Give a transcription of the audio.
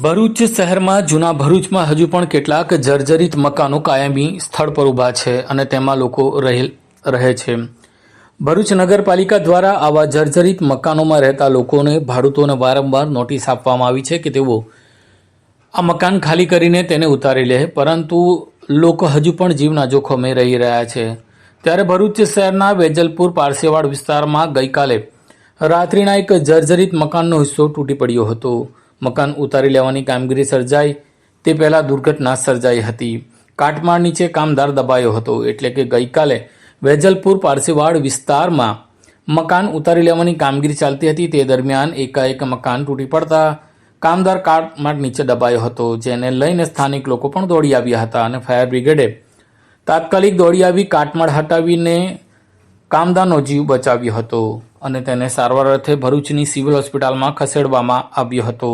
ભરૂચ શહેરમાં જૂના ભરૂચમાં હજુ પણ કેટલાક જર્જરિત મકાનો કાયમી સ્થળ પર ઊભા છે અને તેમાં લોકો રહે છે. ભરૂચ નગરપાલિકા દ્વારા આવા જર્જરિત મકાનોમાં રહેતા લોકોને ભાડૂતોને વારંવાર નોટિસ આપવામાં આવી છે કે તેઓ આ મકાન ખાલી કરીને તેને ઉતારી લે, પરંતુ લોકો હજુ પણ જીવના જોખમે રહી રહ્યા છે. ત્યારે ભરૂચ શહેરના વેજલપુર પારસેવાડ વિસ્તારમાં ગઈકાલે રાત્રિના એક જર્જરિત મકાનનો હિસ્સો તૂટી પડ્યો હતો. મકાન ઉતારી લેવાની કામગીરી સર્જાઈ. તે પહેલાં દુર્ઘટના સર્જાઈ હતી. કાટમાળ નીચે કામદાર દબાયો હતો, એટલે કે ગઈકાલે વેજલપુર પારસીવાડ વિસ્તારમાં મકાન ઉતારી લેવાની કામગીરી ચાલતી હતી. તે દરમિયાન એકાએક મકાન તૂટી પડતા કામદાર કાટમાળ નીચે દબાયો હતો, જેને લઈને સ્થાનિક લોકો પણ દોડી આવ્યા હતા અને ફાયર બ્રિગેડે તાત્કાલિક દોડી આવી કાટમાળ હટાવીને કામદારનો જીવ બચાવ્યો હતો. અને તેને સારવાર અર્થે ભરૂચની સિવિલ હોસ્પિટલમાં ખસેડવામાં આવ્યો હતો.